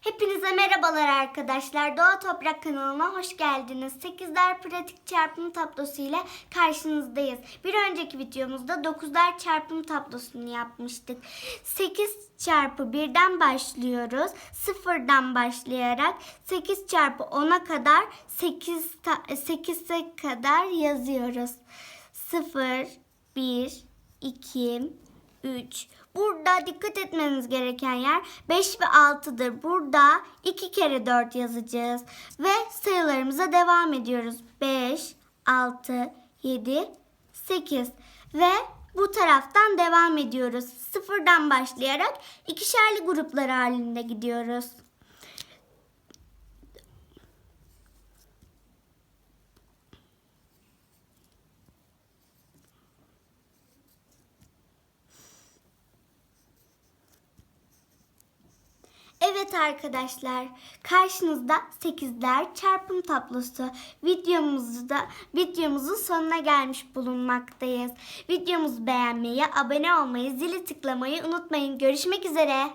Hepinize merhabalar arkadaşlar. Doğa Toprak kanalına hoş geldiniz. 8'ler pratik çarpım tablosu ile karşınızdayız. Bir önceki videomuzda 9'ler çarpım tablosunu yapmıştık. 8 çarpı 1'den başlıyoruz. 0'dan başlayarak 8 çarpı 10'a kadar 8 8'e kadar yazıyoruz. 0 1 2 3. Burada dikkat etmeniz gereken yer 5 ve 6'dır. Burada 2 kere 4 yazacağız. Ve sayılarımıza devam ediyoruz. 5, 6, 7, 8. Ve bu taraftan devam ediyoruz. Sıfırdan başlayarak ikişerli gruplar halinde gidiyoruz. Evet arkadaşlar, karşınızda 8'ler çarpım tablosu. Videomuzda videomuzun sonuna gelmiş bulunmaktayız. Videomuzu beğenmeyi, abone olmayı, zili tıklamayı unutmayın. Görüşmek üzere.